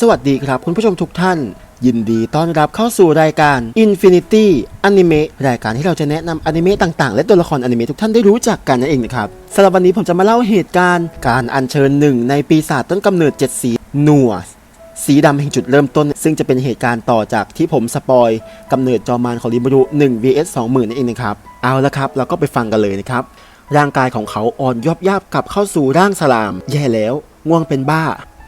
สวัสดีครับคุณผู้ชมทุกท่าน ยินดีต้อนรับเข้าสู่รายการ Infinity Anime รายการที่เราจะแนะนำอนิเมะต่างๆ และตัวละครอนิเมะทุกท่านได้รู้จักกันนั่นเองนะครับสำหรับวันนี้ผมจะมาเล่าเหตุการณ์ การอัญเชิญหนึ่งในปีศาจต้นกำเนิด7สีนัวสีดำแห่งจุดเริ่มต้น ซึ่งจะเป็นเหตุการณ์ต่อจากที่ผมสปอยกำเนิดจอมานของริมรุ1 vs 20,000นั่นเองนะครับเอาละครับ เราก็ไปฟังกันเลยนะครับร่างกายของเขาอ่อนยอบยาบกลับเข้าสู่ร่างสลาม แย่แล้ว ง่วงเป็นบ้า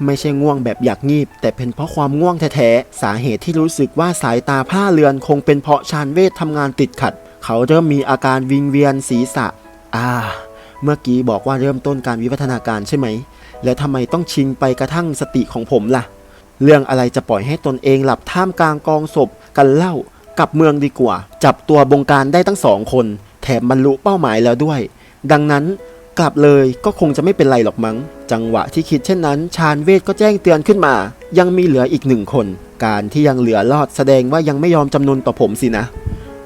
ไม่ใช่ง่วงแบบอยากงีบ แต่เป็นเพราะความง่วงแท้ๆ สาเหตุที่รู้สึกว่าสายตาพร่าเรือนคงเป็นเพราะชาญเวททำงานติดขัด เขาเริ่มมีอาการวิงเวียนศีรษะ อ่า เมื่อกี้บอกว่าเริ่มต้นการวิวัฒนาการใช่ไหม แล้วทำไมต้องชิงไปกระทั่งสติของผมล่ะ เรื่องอะไรจะปล่อยให้ตนเองหลับท่ามกลางกองศพ กันเล่ากลับเมืองดีกว่า จับตัวบงการได้ทั้งสองคน แถมบรรลุเป้าหมายแล้วด้วย ดังนั้น กลับเลยก็คงจะไม่เป็นไรหรอกมั้ง จังหวะที่คิดเช่นนั้น ชาญเวทก็แจ้งเตือนขึ้นมา ยังมีเหลืออีกหนึ่งคน การที่ยังเหลือรอดแสดงว่ายังไม่ยอมจำนนต่อผมสินะ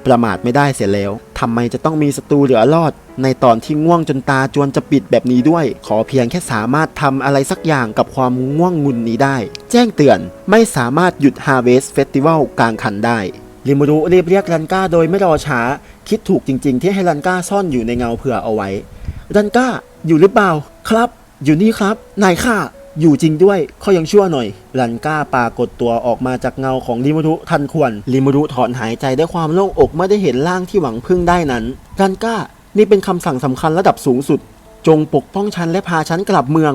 ประมาทไม่ได้เสียแล้วทำไมจะต้องมีศัตรูเหลือรอด ในตอนที่ง่วงจนตาจวนจะปิดแบบนี้ด้วย ขอเพียงแค่สามารถทำอะไรสักอย่างกับความง่วงงุนนี้ได้ แจ้งเตือนไม่สามารถหยุด Harvest Festival กลางคันได้ริมูรุรีบเรียกรันก้าโดยไม่รอช้า คิดถูกจริง ๆ ที่ให้รันก้าซ่อนอยู่ในเงาเผื่อเอาไว้ รันก้าอยู่หรือเปล่าครับ อยู่นี่ครับ นายข้าอยู่จริงด้วยเขายังชั่วหน่อย รันก้าปรากฏตัวออกมาจากเงาของริมูรุทันควรริมูรุถอนหายใจด้วยความโล่งอกเมื่อได้เห็นร่างที่หวังพึ่งได้นั้น รันก้านี่เป็นคำสั่งสำคัญระดับสูงสุด จงปกป้องฉันและพาฉันกลับเมือง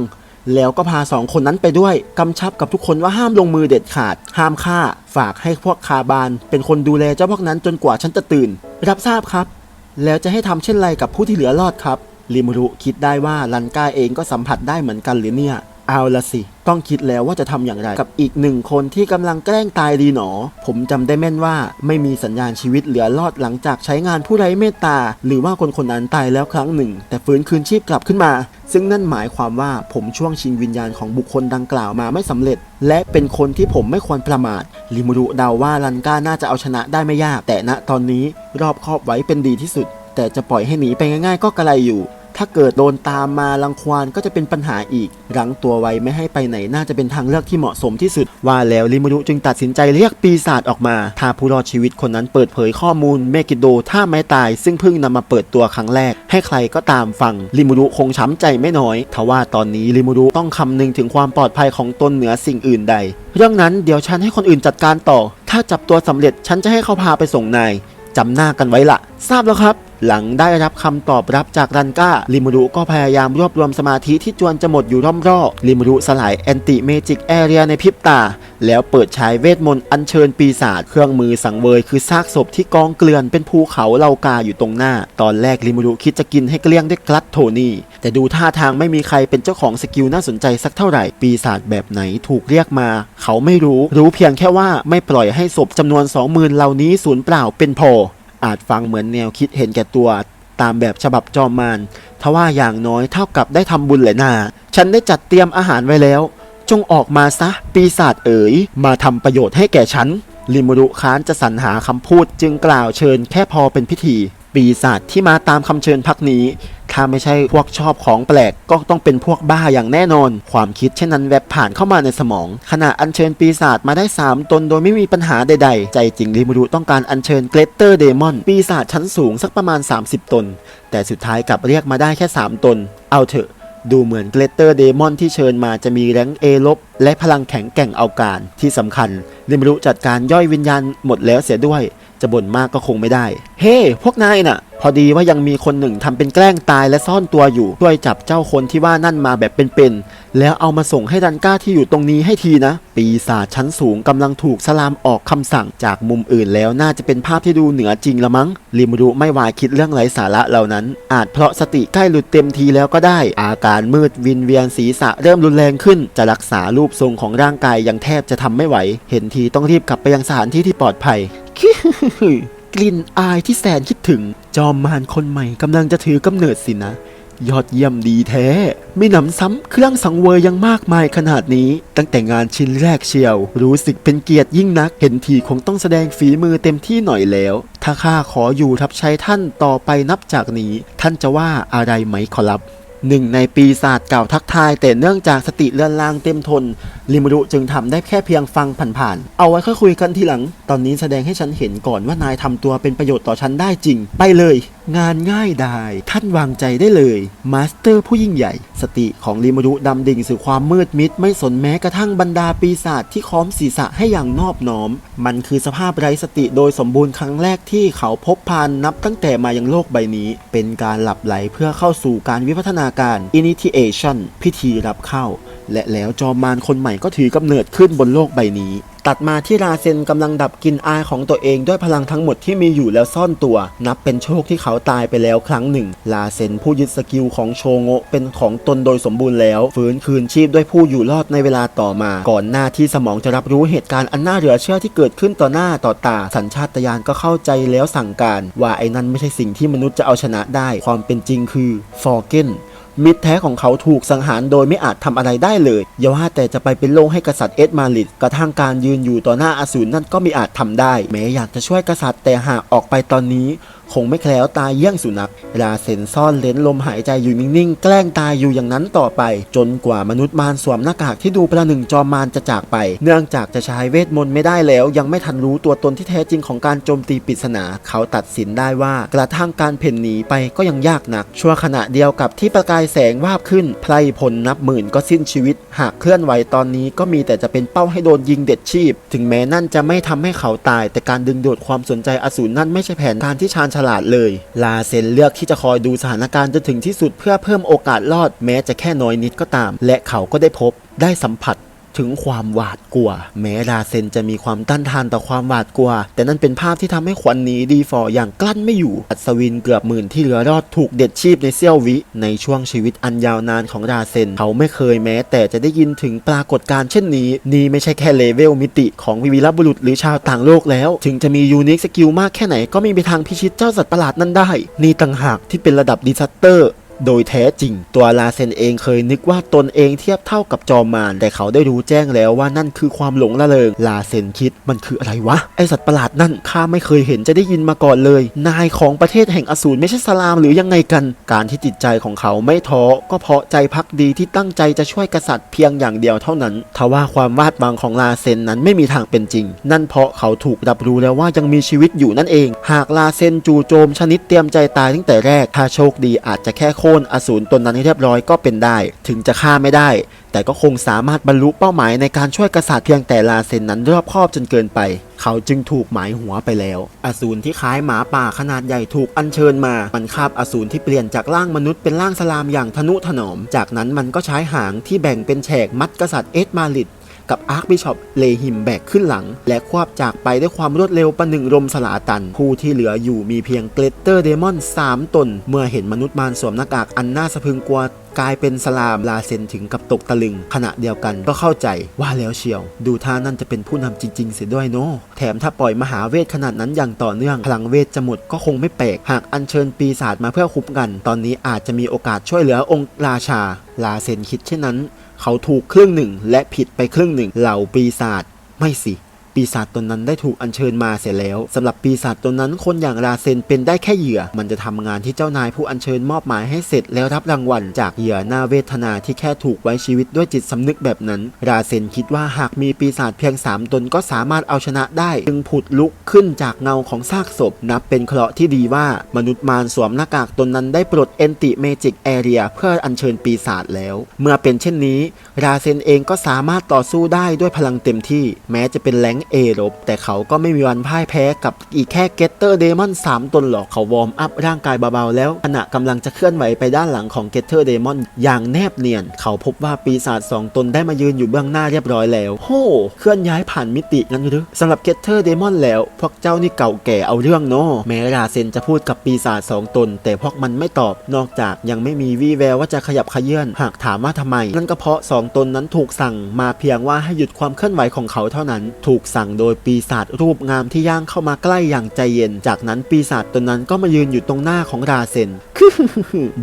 แล้วก็พาสองคนนั้นไปด้วยกำชับกับทุกคนว่าห้ามลงมือเด็ดขาด ห้ามฆ่า ฝากให้พวกคาบาน เป็นคนดูแลเจ้าพวกนั้นจนกว่าฉันจะตื่น รับทราบครับ แล้วจะให้ทำเช่นไรกับผู้ที่เหลือรอดครับ ริมรุคิดได้ว่าลันก้าเองก็สัมผัสได้เหมือนกันหรือเนี่ย เอาละสิ ต้องคิดแล้วว่าจะทำอย่างไร กับอีกหนึ่งคนที่กำลังแกล้งตายดีหนอ ผมจำได้แม่นว่าไม่มีสัญญาณชีวิตเหลือรอดหลังจากใช้งานผู้ไร้เมตตา หรือว่าคนคนนั้นตายแล้วครั้งหนึ่ง แต่ฟื้นคืนชีพกลับขึ้นมา ซึ่งนั่นหมายความว่าผมช่วงชิงวิญญาณของบุคคลดังกล่าวมาไม่สำเร็จ และเป็นคนที่ผมไม่ควรประมาทลิมูรุเดาว่าลันก้าน่าจะเอาชนะได้ไม่ยาก แต่ณตอนนี้รอบคอบไว้เป็นดีที่สุด แต่จะปล่อยให้หนีไปง่าย ๆ ก็กระไรอยู่ ถ้าเกิดโดนตามมาลังควานก็จะเป็นปัญหาอีก รั้งตัวไว้ไม่ให้ไปไหนน่าจะเป็นทางเลือกที่เหมาะสมที่สุด ว่าแล้วริมูรุจึงตัดสินใจเรียกปีศาจออกมา ถ้าผู้รอดชีวิตคนนั้นเปิดเผยข้อมูลเมกิโดท่าไม้ตาย ซึ่งเพิ่งนำมาเปิดตัวครั้งแรก ให้ใครก็ตามฟังริมูรุคงช้ำใจไม่น้อยทว่าตอนนี้ริมูรุต้องคำนึงถึงความปลอดภัยของตนเหนือสิ่งอื่นใด เรื่องนั้นเดี๋ยวฉันให้คนอื่นจัดการต่อ ถ้าจับตัวสำเร็จฉันจะให้เขาพาไปส่งนายจำหน้ากันไว้ละทราบแล้วครับ หลังได้รับคำตอบรับจากรันก้าลิมูรุก็พยายามรวบรวมสมาธิที่จวนจะหมดอยู่ร่อมรอลิมูรุสลายแอนติเมจิกแอเรียในพริบตา แล้วเปิดใช้เวทมนต์อัญเชิญปีศาจเครื่องมือสังเวยคือซากศพที่กองเกลื่อนเป็นภูเขาเหล่ากาอยู่ตรงหน้า ตอนแรกลิมูรุคิดจะกินให้เกลี้ยงด้วยกลัดโทนี่แต่ดูท่าทางไม่มีใครเป็นเจ้าของสกิลน่าสนใจสักเท่าไหร่ปีศาจแบบไหนถูกเรียกมา เขาไม่รู้ รู้เพียงแค่ว่าไม่ปล่อยให้ศพจำนวน20,000เหล่านี้สูญเปล่าเป็นพอ อาจฟังเหมือนแนวคิดเห็นแก่ตัวตามแบบฉบับจอมมารทว่าอย่างน้อยเท่ากับได้ทำบุญแหละนาฉันได้จัดเตรียมอาหารไว้แล้ว จงออกมาซะ ปีศาจเอ๋ย มาทำประโยชน์ให้แก่ฉัน ลิมูรุค้านจะสรรหาคำพูดจึงกล่าวเชิญแค่พอเป็นพิธี ปีศาจที่มาตามคำเชิญพักนี้ ถ้าไม่ใช่พวกชอบของแปลกก็ต้องเป็นพวกบ้าอย่างแน่นอน ความคิดเช่นนั้นแวบผ่านเข้ามาในสมอง ขณะอัญเชิญปีศาจมาได้ 3 ตนโดยไม่มีปัญหาใดๆ ใจจริงริมูรุต้องการอัญเชิญเกรเตอร์เดมอนปีศาจชั้นสูงสักประมาณ 30 ตน แต่สุดท้ายกลับเรียกมาได้แค่ 3 ตน เอาเถอะ ดูเหมือนเกรเตอร์เดมอนที่เชิญมาจะมีแรงเอลบและพลังแข็งแกร่งเอาการ ที่สำคัญริมูรุจัดการย่อยวิญญาณหมดแล้วเสียด้วย จะบ่นมากก็คงไม่ได้ เฮ้พวกนายน่ะ พอดีว่ายังมีคนหนึ่งทำเป็นแกล้งตายและซ่อนตัวอยู่ ช่วยจับเจ้าคนที่ว่านั่นมาแบบเป็นๆ แล้วเอามาส่งให้ดันก้าที่อยู่ตรงนี้ให้ทีนะ ปีศาจชั้นสูงกำลังถูกสลามออกคำสั่งจากมุมอื่นแล้วน่าจะเป็นภาพที่ดูเหนือจริงละมั้ง ริมรุไม่วายคิดเรื่องไร้สาระเหล่านั้น อาจเพราะสติใกล้หลุดเต็มทีแล้วก็ได้ อาการมืดวินเวียนศีรษะเริ่มรุนแรงขึ้น จะรักษารูปทรงของร่างกายยังแทบจะทำไม่ไหว เห็นทีต้องรีบกลับไปยังสถานที่ที่ปลอดภัยกลิ่นอายที่แสนคิดถึง จอมมารคนใหม่กำลังจะถือกำเนิดสินะ ยอดเยี่ยมดีแท้ ไม่หนำซ้ำเครื่องสังเวยยังมากมายขนาดนี้ ตั้งแต่งานชิ้นแรกเชียว รู้สึกเป็นเกียรติยิ่งนัก เห็นทีคงต้องแสดงฝีมือเต็มที่หน่อยแล้ว ถ้าข้าขออยู่ทับใช้ท่านต่อไปนับจากนี้ ท่านจะว่าอะไรไหมขอรับ หนึ่งในปีศาจเก่าทักทาย แต่เนื่องจากสติเลื่อนล่างเต็มทน ริมรุจึงทำได้แค่เพียงฟังผ่านๆ เอาไว้ค่อยคุยกันทีหลัง ตอนนี้แสดงให้ฉันเห็นก่อนว่านายทำตัวเป็นประโยชน์ต่อฉันได้จริง ไปเลย งานง่ายดายท่านวางใจได้เลย มาสเตอร์ผู้ยิ่งใหญ่ สติของริมรุดำดิ่งสู่ความมืดมิด ไม่สนแม้กระทั่งบรรดาปีศาจที่ค้อมศีรษะให้อย่างนอบน้อม มันคือสภาพไร้สติโดยสมบูรณ์ครั้งแรกที่เขาพบผ่านนับตั้งแต่มายังโลกใบนี้ เป็นการหลับไหลเพื่อเข้าสู่การวิวัฒนาการ initiation พิธีรับเข้า และแล้วจอมมารคนใหม่ก็ถือกำเนิดขึ้นบนโลกใบนี้ ตัดมาที่ราเซนกำลังดับกินอายของตัวเองด้วยพลังทั้งหมดที่มีอยู่แล้วซ่อนตัว นับเป็นโชคที่เขาตายไปแล้วครั้งหนึ่งลาเซนผู้ยึดสกิลของโชโงะเป็นของตนโดยสมบูรณ์แล้ว ฟื้นคืนชีพด้วยผู้อยู่รอดในเวลาต่อมา ก่อนหน้าที่สมองจะรับรู้เหตุการณ์อันน่าเหลือเชื่อที่เกิดขึ้นต่อหน้าต่อตา สัญชาตญาณก็เข้าใจแล้วสั่งการ ว่าไอ้นั่นไม่ใช่สิ่งที่มนุษย์จะเอาชนะได้ ความเป็นจริงคือฟอร์เกน มิตรแท้ของเขาถูกสังหารโดยไม่อาจทำอะไรได้เลยอย่าว่าแต่จะไปเป็นโลงให้กษัตริย์เอ็ดมาริดกระทั่งการยืนอยู่ต่อหน้าอสูรนั่นก็ไม่อาจทำได้ แม้อยากจะช่วยกษัตริย์แต่หากออกไปตอนนี้คงไม่แคล้วตายเยี่ยงสุนัขราเซนซ่อนเลนลมหายใจอยู่นิ่งๆ แกล้งตายอยู่อย่างนั้นต่อไป จนกว่ามนุษย์มารสวมหน้ากากที่ดูประหนึ่งจอมมารจะจากไป เนื่องจากจะใช้เวทมนต์ไม่ได้แล้ว ยังไม่ทันรู้ตัวตนที่แท้จริงของการโจมตีปริศนา เขาตัดสินได้ว่ากระทั่งการเพ่นหนีไปก็ยังยากหนัก ชั่วขณะเดียวกับที่ประกายแสงวาบขึ้นไพรพลนับหมื่นก็สิ้นชีวิต หากเคลื่อนไหวตอนนี้ก็มีแต่จะเป็นเป้าให้โดนยิงเด็ดชีพ ถึงแม้นั่นจะไม่ทำให้เขาตาย แต่การดึงดูดความสนใจอสูรนั่นไม่ใช่แผนการที่ชาญฉลาดเลย ลาเซนเลือกที่จะคอยดูสถานการณ์จนถึงที่สุดเพื่อเพิ่มโอกาสรอดแม้จะแค่น้อยนิดก็ตาม และเขาก็ได้พบได้สัมผัส ถึงความหวาดกลัว แม้ราเซนจะมีความต้านทานต่อความหวาดกลัว แต่นั่นเป็นภาพที่ทำให้ขวัญหนีดีฟอร์อย่างกลั้นไม่อยู่ อัศวินเกือบหมื่นที่เหลือรอดถูกเด็ดชีพในเสี้ยววิ ในช่วงชีวิตอันยาวนานของราเซน เขาไม่เคยแม้ แต่จะได้ยินถึงปรากฏการณ์เช่นนี้ นี่ไม่ใช่แค่เลเวลมิติของวีวีรบุรุษหรือชาวต่างโลกแล้ว ถึงจะมียูนิคสกิลมากแค่ไหนก็ไม่มีทางพิชิตเจ้าสัตว์ประหลาดนั้นได้ นี่ต่างหากที่เป็นระดับดิซัตเตอร์ โดยแท้จริง ตัวลาเซนเองเคยนึกว่าตนเองเทียบเท่ากับจอมมารแต่เขาได้รู้แจ้งแล้วว่านั่นคือความหลงละเริงลาเซนคิดมันคืออะไรวะ ไอสัตว์ประหลาดนั่นข้าไม่เคยเห็นจะได้ยินมาก่อนเลย นายของประเทศแห่งอสูรไม่ใช่สลามหรือยังไงกัน การที่จิตใจของเขาไม่ท้อก็เพราะใจพักดีที่ตั้งใจจะช่วยกษัตริย์เพียงอย่างเดียวเท่านั้นทว่าความวาดหวังของลาเซนนั้นไม่มีทางเป็นจริง นั่นเพราะเขาถูกรับรู้แล้วว่ายังมีชีวิตอยู่นั่นเอง หากลาเซนจู่โจมชนิดเตรียมใจตายตั้งแต่แรกถ้าโชคดีอาจจะแค่โคนอสูรตนนั้นให้เรียบร้อยก็เป็นได้ ถึงจะฆ่าไม่ได้ แต่ก็คงสามารถบรรลุเป้าหมายในการช่วยกษัตริย์เพียงแต่ลาเซนนั้นรอบคอบจนเกินไป เขาจึงถูกหมายหัวไปแล้ว อสูรที่คล้ายหมาป่าขนาดใหญ่ถูกอัญเชิญมา มันคาบอสูรที่เปลี่ยนจากร่างมนุษย์เป็นร่างสลามอย่างทนุถนอม จากนั้นมันก็ใช้หางที่แบ่งเป็นแฉกมัดกษัตริย์เอ็ดมาลิด กับอาร์คบิชอปเลหิมแบกขึ้นหลัง และควบจากไปด้วยความรวดเร็วประหนึ่งลมสลาตัน ผู้ที่เหลืออยู่มีเพียงเกลเตอร์เดมอน3ตน เมื่อเห็นมนุษย์มารสวมหน้ากากอันน่าสะพึงกลัวกลายเป็นสลามลาเซนถึงกับตกตะลึง ขณะเดียวกันก็เข้าใจว่าแล้วเชียว ดูท่านั่นจะเป็นผู้นำจริง ๆ เสียด้วยเนาะแถมถ้าปล่อยมหาเวทขนาดนั้นอย่างต่อเนื่อง พลังเวทจะหมดก็คงไม่แปลก หากอัญเชิญปีศาจมาเพื่อคุ้มกัน ตอนนี้อาจจะมีโอกาสช่วยเหลือองค์ราชา ลาเซนคิดเช่นนั้น เขาถูกครึ่งหนึ่งและผิดไปครึ่งหนึ่งเหล่าปีศาจไม่สิ ปีศาจตนนั้นได้ถูกอัญเชิญมาเสร็จแล้วสำหรับปีศาจตนนั้นคนอย่างราเซนเป็นได้แค่เหยื่อ มันจะทำงานที่เจ้านายผู้อัญเชิญมอบหมายให้เสร็จแล้วรับรางวัลจากเหยื่อหน้าเวทนาที่แค่ถูกไว้ชีวิตด้วยจิตสำนึกแบบนั้น ราเซนคิดว่าหากมีปีศาจเพียงสามตนก็สามารถเอาชนะได้ จึงผุดลุกขึ้นจากเงาของซากศพ นับเป็นเคราะห์ที่ดีว่ามนุษย์มารสวมหน้ากากตนนั้นได้ปลดเอนติเมจิกแอเรียเพื่ออัญเชิญปีศาจแล้ว เมื่อเป็นเช่นนี้ ราเซนเองก็สามารถต่อสู้ได้ด้วยพลังเต็มที่ แม้จะเป็นแรงเอรบแต่เขาก็ไม่มีวันพ่ายแพ้กับอีกแค่เกตเตอร์เดมอน3ตนหรอกเขาวอร์มอัพร่างกายเบาๆแล้วขณะกำลังจะเคลื่อนไหวไปด้านหลังของเกตเตอร์เดมอนอย่างแนบเนียน เขาพบว่าปีศาจสองตนได้มายืนอยู่เบื้องหน้าเรียบร้อยแล้วโหเคลื่อนย้ายผ่านมิติงั้นหรือสำหรับเกตเตอร์เดมอนแล้ว พวกเจ้านี่เก่าแก่เอาเรื่องเนาะแม้ราเซนจะพูดกับปีศาจสองตน แต่พวกมันไม่ตอบนอกจากยังไม่มีวี่แววว่าจะขยับขยื่นหากถามว่าทำไม นั่นก็เพราะสองตนนั้นถูกสั่งมาเพียงว่าให้หยุดความเคลื่อนไหวของเขาเท่านั้นถูกสั่งโดยปีศาจรูปงามที่ย่างเข้ามาใกล้อย่างใจเย็น จากนั้นปีศาจตนนั้นก็มายืนอยู่ตรงหน้าของราเซน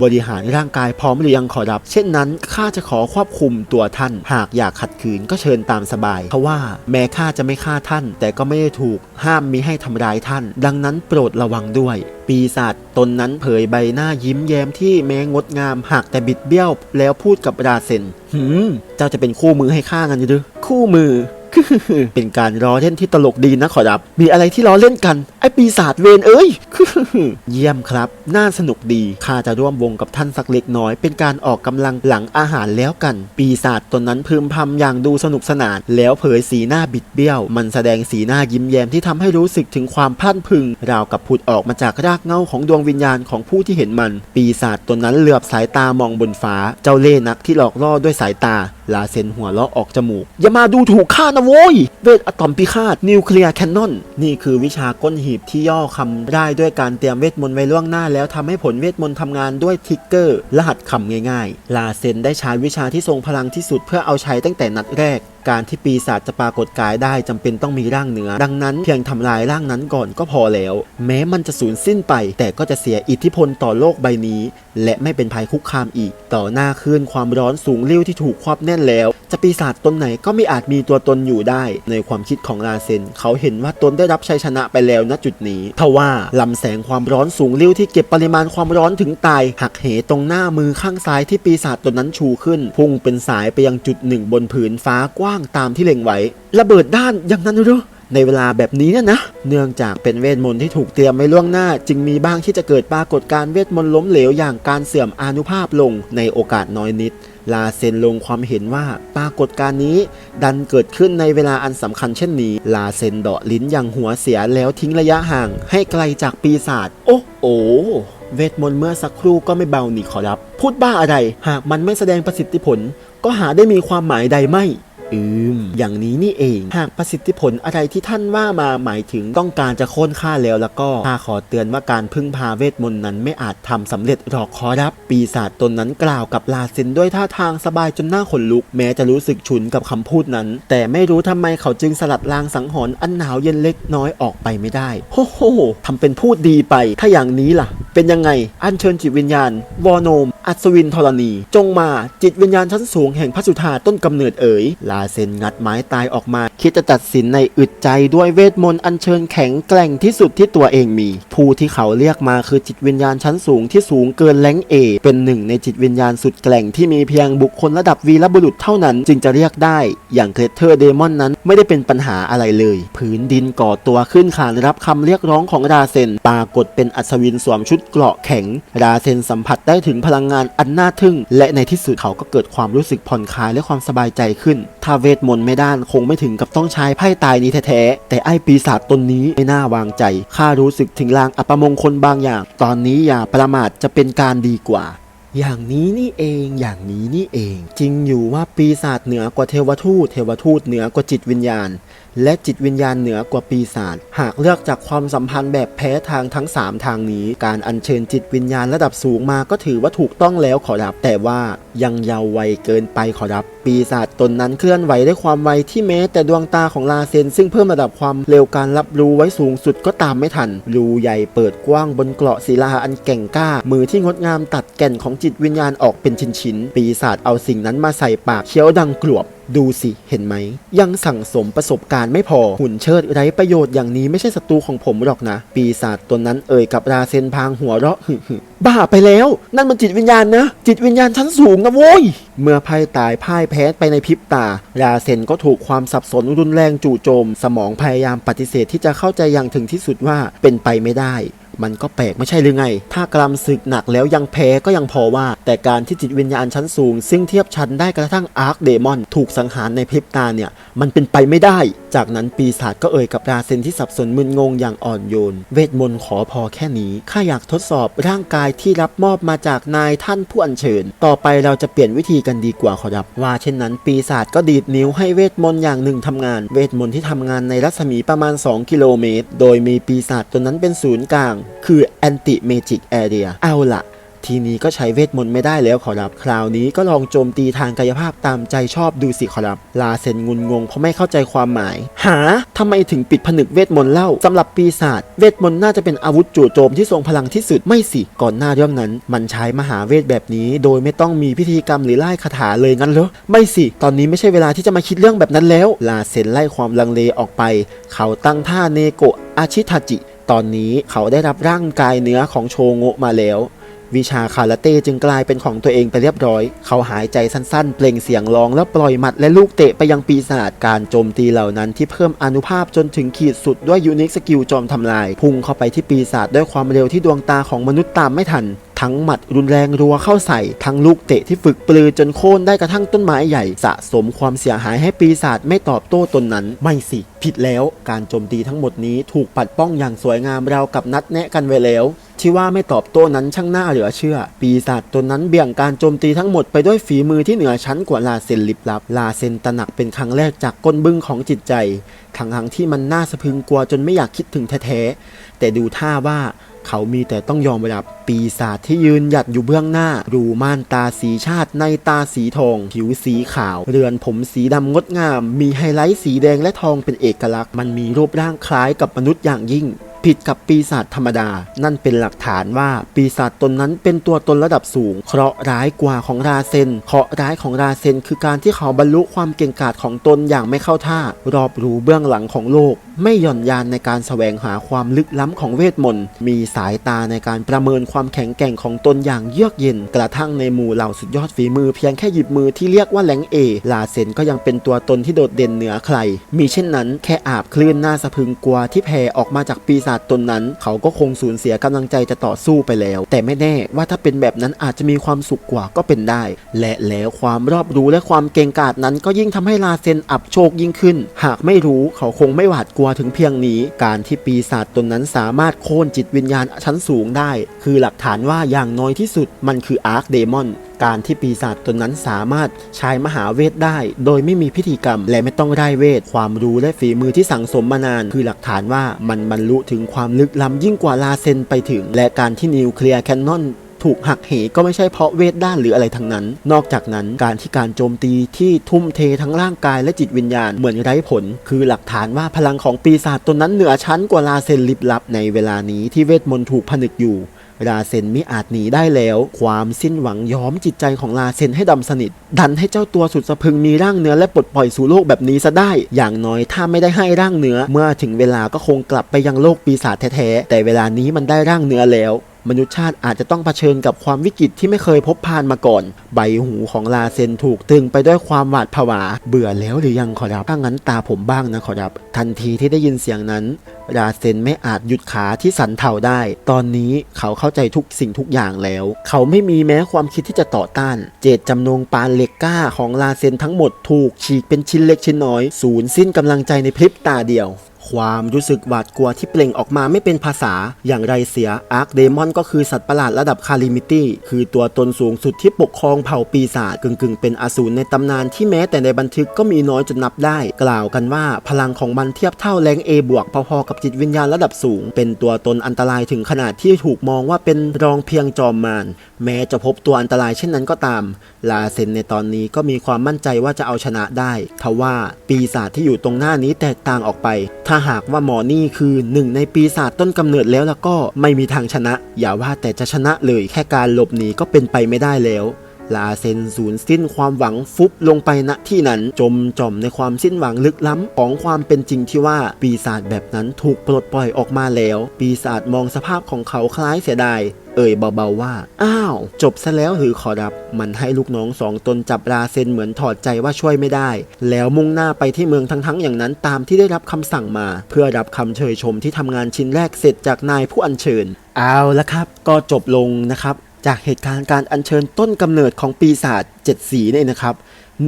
บริหารร่างกายพร้อมหรือยังขอรับ เช่นนั้นข้าจะขอควบคุมตัวท่าน หากอยากขัดขืนก็เชิญตามสบายเพราะว่าแม้ข้าจะไม่ฆ่าท่าน แต่ก็ไม่ได้ถูกห้ามมิให้ทำร้ายท่าน ดังนั้นโปรดระวังด้วย ปีศาจตนนั้นเผยใบหน้ายิ้มแย้มที่แม้งดงาม หากแต่บิดเบี้ยวแล้วพูดกับราเซนหืมเจ้าจะเป็นคู่มือให้ข้างันหรือคู่มือ เป็นการล้อเล่นที่ตลกดีนะขอรับ มีอะไรที่ล้อเล่นกัน ไอปีศาจเวนเอ้ย เยี่ยมครับ น่าสนุกดี ข้าจะร่วมวงกับท่านสักเล็กน้อย เป็นการออกกำลังหลังอาหารแล้วกัน ปีศาจตนนั้นพึมพำอย่างดูสนุกสนาน แล้วเผยสีหน้าบิดเบี้ยว มันแสดงสีหน้ายิ้มแย้มที่ทำให้รู้สึกถึงความพลันพึง ราวกับผุดออกมาจากรากเงาของดวงวิญญาณของผู้ที่เห็นมัน ปีศาจตนนั้นเหลือบสายตามองบนฟ้า เจ้าเล่นักที่หลอกล่อด้วยสายตา ลาเซนหัวเราะออกจมูก อย่ามาดูถูกข้านะโว้ยเวทอะตอมพิฆาตนิวเคลียร์แคนนอนนี่คือวิชาก้นหีบที่ย่อคำได้ด้วยการเตรียมเวทมนต์ไว้ล่วงหน้า แล้วทำให้ผลเวทมนต์ทำงานด้วยทิกเกอร์ รหัสคำง่ายๆ ลาเซนได้ใช้วิชาที่ทรงพลังที่สุดเพื่อเอาใช้ตั้งแต่นัดแรกการที่ปีศาจจะปรากฏกายได้จำเป็นต้องมีร่างเนื้อ ดังนั้นเพียงทำลายร่างนั้นก่อนก็พอแล้ว แม้มันจะสูญสิ้นไป แต่ก็จะเสียอิทธิพลต่อโลกใบนี้ และไม่เป็นภัยคุกคามอีก ต่อหน้าคลื่นความร้อนสูงเลี้ยวที่ถูกควบแน่นแล้ว จะปีศาจตนไหนก็ไม่อาจมีตัวตนอยู่ได้ ในความคิดของลาเซน เขาเห็นว่าตนได้รับชัยชนะไปแล้วณจุดนี้ทว่าลำแสงความร้อนสูงเลี้ยวที่เก็บปริมาณความร้อนถึงตาย หักเหตรงหน้ามือข้างซ้ายที่ปีศาจตนนั้นชูขึ้น พุ่งเป็นสายไปยังจุดหนึ่งบนผืนฟ้ากว้างางตามที่เล็งไว้ ระเบิดด้านอย่างนั้นหรือในเวลาแบบนี้เนี่ยนะ เนื่องจากเป็นเวทมนต์ที่ถูกเตรียมไว้ล่วงหน้า จึงมีบ้างที่จะเกิดปรากฏการเวทมนต์ล้มเหลวอย่างการเสื่อมอานุภาพลงในโอกาสน้อยนิด ลาเซนลงความเห็นว่าปรากฏการณ์นี้ ดันเกิดขึ้นในเวลาอันสำคัญเช่นนี้ ลาเซนเดาะลิ้นอย่างหัวเสียแล้วทิ้งระยะห่าง ให้ไกลจากปีศาจโอ้โอเวทมนต์เมื่อสักครู่ก็ไม่เบานี่ขอรับ พูดบ้าอะไร หากมันไม่แสดงประสิทธิผล ก็หาได้มีความหมายใดไม่ อืม อย่างนี้นี่เอง หากประสิทธิผลอะไรที่ท่านว่ามาหมายถึงต้องการจะโค่นค่าแล้วแล้วก็ข้าขอเตือนว่าการพึ่งพาเวทมนต์นั้นไม่อาจทำสำเร็จหรอกขอรับ ปีศาจตนนั้นกล่าวกับลาซินด้วยท่าทางสบายจนหน้าขนลุก แม้จะรู้สึกฉุนกับคำพูดนั้น แต่ไม่รู้ทำไมเขาจึงสลัดลางสังหรณ์อันหนาวเย็นเล็กน้อยออกไปไม่ได้โอ้โหทำเป็นพูดดีไป ถ้าอย่างนี้ล่ะ เป็นยังไง อัญเชิญจิตวิญญาณ วอโนม อัศวินธรณี จงมาจิตวิญญาณชั้นสูงแห่งพระสุธาต้นกำเนิดเอ๋ย ลาเซนงัดไม้ตายออกมา คิดจะตัดสินในอึดใจด้วยเวทมนต์อัญเชิญแข็งแกร่งที่สุดที่ตัวเองมี ผู้ที่เขาเรียกมาคือจิตวิญญาณชั้นสูงที่สูงเกินแรงเอ เป็นหนึ่งในจิตวิญญาณสุดแกร่งที่มีเพียงบุคคลระดับวีรบุรุษเท่านั้นจึงจะเรียกได้ อย่างเคลเทอร์เดมอนนั้นไม่ได้เป็นปัญหาอะไรเลย พื้นดินก่อตัวขึ้นขานรับคำเรียกร้องของราเซนปรากฏเป็นอัศวินสวมชุดเกราะแข็ง ราเซนสัมผัสได้ถึงพลังงานอันน่าทึ่ง และในที่สุดเขาก็เกิดความรู้สึกผ่อนคลายและความสบายใจขึ้น ถ้าเวทมนต์ไม่ด้านคงไม่ถึงกับต้องใช้ไพ่ตายนี้แท้ๆ แต่ไอ้ปีศาจตนนี้ไม่น่าวางใจ ข้ารู้สึกถึงลางอัปมงคลบางอย่าง ตอนนี้อย่าประมาทจะเป็นการดีกว่าอย่างนี้นี่เองอย่างนี้นี่เอง จริงอยู่ว่าปีศาจเหนือกว่าเทวทูต เทวทูตเหนือกว่าจิตวิญญาณ และจิตวิญญาณเหนือกว่าปีศาจหากเลือกจากความสัมพันธ์แบบแพ้ทางทั้ง 3 ทางนี้ การอัญเชิญจิตวิญญาณระดับสูงมาก็ถือว่าถูกต้องแล้วขอรับ แต่ว่ายังเยาว์วัยเกินไปขอรับ ปีศาจตนนั้นเคลื่อนไหวด้วยความไวที่แม้แต่ดวงตาของลาเซน ซึ่งเพิ่มระดับความเร็วการรับรู้ไว้สูงสุดก็ตามไม่ทัน รูใหญ่เปิดกว้างบนเกราะศิลาอันแก่งกล้า มือที่งดงามตัดแก่นของจิตวิญญาณออกเป็นชิ้นๆปีศาจเอาสิ่งนั้นมาใส่ปากเคี้ยวดังกลวบ ดูสิเห็นไหม ยังสั่งสมประสบการณ์ไม่พอ หุ่นเชิดไร้ประโยชน์อย่างนี้ไม่ใช่ศัตรูของผมหรอกนะ ปีศาจตนนั้นเอ่ยกับราเซนพางหัวเราะหึ่บ้าไปแล้ว นั่นมันจิตวิญญาณนะ จิตวิญญาณชั้นสูงนะโว้ย เมื่อไพ่ตายพ่ายแพ้ไปในพริบตา ราเซนก็ถูกความสับสนรุนแรงจู่โจม สมองพยายามปฏิเสธที่จะเข้าใจอย่างถึงที่สุดว่าเป็นไปไม่ได้ มันก็แปลกไม่ใช่หรือไง ถ้ากรำศึกหนักแล้วยังแพ้ก็ยังพอว่า แต่การที่จิตวิญญาณชั้นสูง ซึ่งเทียบชั้นได้กระทั่งอาร์คเดมอนถูกสังหารในพริบตาเนี่ยมันเป็นไปไม่ได้ จากนั้นปีศาจก็เอ่ยกับราเซนที่สับสนมึนงงอย่างอ่อนโยน เวทมนต์ขอพอแค่นี้ข้าอยากทดสอบร่างกายที่รับมอบมาจากนายท่านผู้อัญเชิญ ต่อไปเราจะเปลี่ยนวิธีกันดีกว่าขอรับ ว่าเช่นนั้น ปีศาจก็ดีดนิ้วให้เวทมนต์อย่างหนึ่งทำงาน เวทมนต์ที่ทำงานในรัศมีประมาณ 2 กิโลเมตร โดยมีปีศาจตัวนั้นเป็นศูนย์กลาง คือ Anti Magic Area เอาละ ทีนี้ก็ใช้เวทมนต์ไม่ได้แล้วขอรับ คราวนี้ก็ลองโจมตีทางกายภาพตามใจชอบดูสิขอรับ ลาเซนงุนงงเพราะไม่เข้าใจความหมาย หาทำไมถึงปิดผนึกเวทมนต์เล่าสำหรับปีศาจเวทมนต์น่าจะเป็นอาวุธจู่โจมที่ทรงพลังที่สุดไม่สิ ก่อนหน้าเรื่องนั้น มันใช้มหาเวทแบบนี้ โดยไม่ต้องมีพิธีกรรมหรือไล่คาถาเลยงั้นเหรอไม่สิ ตอนนี้ไม่ใช่เวลาที่จะมาคิดเรื่องแบบนั้นแล้ว ลาเซนไล่ความลังเลออกไป เขาตั้งท่าเนโกะอาชิทาจิ ตอนนี้เขาได้รับร่างกายเนื้อของโชโงะมาแล้ว วิชาคาราเต้จึงกลายเป็นของตัวเองไปเรียบร้อย เขาหายใจสั้นๆ เปล่งเสียงร้องแล้วปล่อยหมัดและลูกเตะไปยังปีศาจการโจมตีเหล่านั้นที่เพิ่มอนุภาพจนถึงขีดสุดด้วยยูนิคสกิลจอมทำลาย พุ่งเข้าไปที่ปีศาจด้วยความเร็วที่ดวงตาของมนุษย์ตามไม่ทัน ทั้งหมัดรุนแรงรัวเข้าใส่ ทั้งลูกเตะที่ฝึกปลือจนโค่นได้กระทั่งต้นไม้ใหญ่สะสมความเสียหายให้ปีศาจไม่ตอบโต้ตนนั้น ไม่สิ ผิดแล้วการโจมตีทั้งหมดนี้ถูกปัดป้องอย่างสวยงามเรากับนัดแนะกันไว้แล้วที่ว่าไม่ตอบโต้นั้นช่างน่าเหลือเชื่อ ปีศาจตนนั้นเบี่ยงการโจมตีทั้งหมดไปด้วยฝีมือที่เหนือชั้นกว่าลาเซนลิบลับ ลาเซนตระหนักเป็นครั้งแรกจากก้นบึ้งของจิตใจทั้งทั้งๆที่มันน่าสะพึงกลัวจนไม่อยากคิดถึงแท้ๆแต่ดูท่าว่า เขามีแต่ต้องยอมรับปีศาจที่ยืนหยัดอยู่เบื้องหน้า รูม่านตาสีชาติในตาสีทอง ผิวสีขาว เรือนผมสีดำงดงาม มีไฮไลท์สีแดงและทองเป็นเอกลักษณ์ มันมีรูปร่างคล้ายกับมนุษย์อย่างยิ่ง ผิดกับปีศาจธรรมดา นั่นเป็นหลักฐานว่าปีศาจตนนั้นเป็นตัวตนระดับสูง เคราะห์ร้ายกว่าของราเซน เคราะห์ร้ายของราเซน คือการที่เขาบรรลุความเก่งกาจของตนอย่างไม่เข้าท่า รอบรู้เบื้องหลังของโลก ไม่หย่อนยานในการแสวงหาความลึกล้ำของเวทมนต์ มีสายตาในการประเมินความแข็งแกร่งของตนอย่างเยือกเย็น กระทั่งในหมู่เหล่าสุดยอดฝีมือเพียงแค่หยิบมือที่เรียกว่าแหลงเอลาเซนก็ยังเป็นตัวตนที่โดดเด่นเหนือใคร มีเช่นนั้นแค่อาบคลื่นหน้าสะพึงกลัวที่แผ่ออกมาจากปีศาจตนนั้น เขาก็คงสูญเสียกำลังใจจะต่อสู้ไปแล้ว แต่ไม่แน่ว่าถ้าเป็นแบบนั้นอาจจะมีความสุขกว่าก็เป็นได้ และแล้วความรอบรู้และความเก่งกาจนั้นก็ยิ่งทำให้ลาเซนอับโชคยิ่งขึ้น หากไม่รู้เขาคงไม่หวาดกลัวถึงเพียงนี้ การที่ปีศาจตนนั้นสามารถโค่นจิตวิญญาณชั้นสูงได้ คือหลักฐานว่าอย่างน้อยที่สุดมันคืออาร์คเดมอน การที่ปีศาจตนนั้นสามารถใช้มหาเวทได้ โดยไม่มีพิธีกรรม และไม่ต้องได้เวท ความรู้และฝีมือที่สั่งสมมานาน คือหลักฐานว่ามันบรรลุถึงความลึกล้ำยิ่งกว่าลาเซนไปถึง และการที่นิวเคลียร์แคนนอนถูกหักเหก็ไม่ใช่เพราะเวทด้านหรืออะไรทั้งนั้น นอกจากนั้นการที่การโจมตีที่ทุ่มเททั้งร่างกายและจิตวิญญาณเหมือนไร้ผล คือหลักฐานว่าพลังของปีศาจตนนั้นเหนือชั้นกว่าลาเซนลิบลับในเวลานี้ที่เวทมนต์ถูกผนึกอยู่ ลาเซนไม่อาจหนีได้แล้ว ความสิ้นหวังย้อมจิตใจของลาเซนให้ดำสนิท ดันให้เจ้าตัวสุดสะพึงมีร่างเนื้อและปลดปล่อยสู่โลกแบบนี้ซะได้ อย่างน้อยถ้าไม่ได้ให้ร่างเนื้อ เมื่อถึงเวลาก็คงกลับไปยังโลกปีศาจแท้ๆแต่เวลานี้มันได้ร่างเนื้อแล้ว มนุษยชาติอาจจะต้องเผชิญกับความวิกฤตที่ไม่เคยพบผ่านมาก่อน ใบหูของลาเซนถูกตึงไปด้วยความหวาดผวา เบื่อแล้วหรือยังขอรับถ้างั้นตาผมบ้างนะขอรับ ทันทีที่ได้ยินเสียงนั้นลาเซนไม่อาจหยุดขาที่สันเทาได้ ตอนนี้เขาเข้าใจทุกสิ่งทุกอย่างแล้ว เขาไม่มีแม้ความคิดที่จะต่อต้าน เจตจำนงปานเหล็กกล้าของลาเซนทั้งหมดถูกฉีกเป็นชิ้นเล็กชิ้นน้อย สูญสิ้นกำลังใจในพริบตาเดียว ความรู้สึกหวาดกลัวที่เปล่งออกมาไม่เป็นภาษา อย่างไรเสียอาร์คเดมอนก็คือสัตว์ประหลาดระดับคาลิมิตี้ คือตัวตนสูงสุดที่ปกครองเผ่าปีศาจกึ่งๆ เป็นอสูรในตำนานที่แม้แต่ในบันทึกก็มีน้อยจนนับได้ กล่าวกันว่าพลังของมันเทียบเท่าแรง A บวกพอๆกับจิตวิญญาณระดับสูง เป็นตัวตนอันตรายถึงขนาดที่ถูกมองว่าเป็นรองเพียงจอมมารแม้จะพบตัวอันตรายเช่นนั้นก็ตาม ลาเซนในตอนนี้ก็มีความมั่นใจว่าจะเอาชนะได้ทว่าปีศาจที่อยู่ตรงหน้านี้แตกต่างออกไป ถ้าหากว่าหมอนี่คือหนึ่งในปีศาจต้นกำเนิดแล้วแล้วก็ไม่มีทางชนะ อย่าว่าแต่จะชนะเลยแค่การหลบหนีก็เป็นไปไม่ได้แล้วลาเซนสูญสิ้นความหวังฟุบลงไปณที่นั้นจมจอมในความสิ้นหวังลึกล้ำของความเป็นจริงที่ว่าปีศาจแบบนั้นถูกปลดปล่อยออกมาแล้ว ปีศาจมองสภาพของเขาคล้ายเสียดายเอ่ยเบาๆว่า อ้าว จบซะแล้วหรือขอรับ มันให้ลูกน้องสองตนจับราเซนเหมือนถอดใจว่าช่วยไม่ได้ แล้วมุ่งหน้าไปที่เมืองทั้งๆ อย่างนั้นตามที่ได้รับคำสั่งมา เพื่อรับคำเชยชมที่ทำงานชิ้นแรกเสร็จจากนายผู้อัญเชิญ เอาละครับ ก็จบลงนะครับ จากเหตุการณ์การอัญเชิญต้นกำเนิดของปีศาจเจ็ดสีนี่นะครับ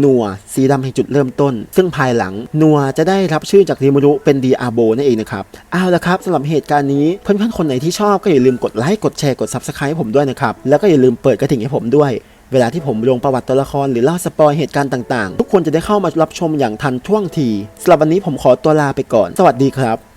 นัวสีดำแห่งจุดเริ่มต้น ซึ่งภายหลังนัวจะได้รับชื่อจากริมูรุเป็นดีอาโบนั่นเองนะครับเอาละครับสำหรับเหตุการณ์นี้เพื่อนๆคนไหนที่ชอบก็อย่าลืมกดไลค์กดแชร์กด Subscribe ให้ผมด้วยนะครับแล้วก็อย่าลืมเปิดกระดิ่งให้ผมด้วยเวลาที่ผมลงประวัติตัวละครหรือเล่าสปอยเหตุการณ์ต่างๆ ทุกคนจะได้เข้ามารับชมอย่างทันท่วงทีสำหรับวันนี้ผมขอตัวลาไปก่อน สวัสดีครับ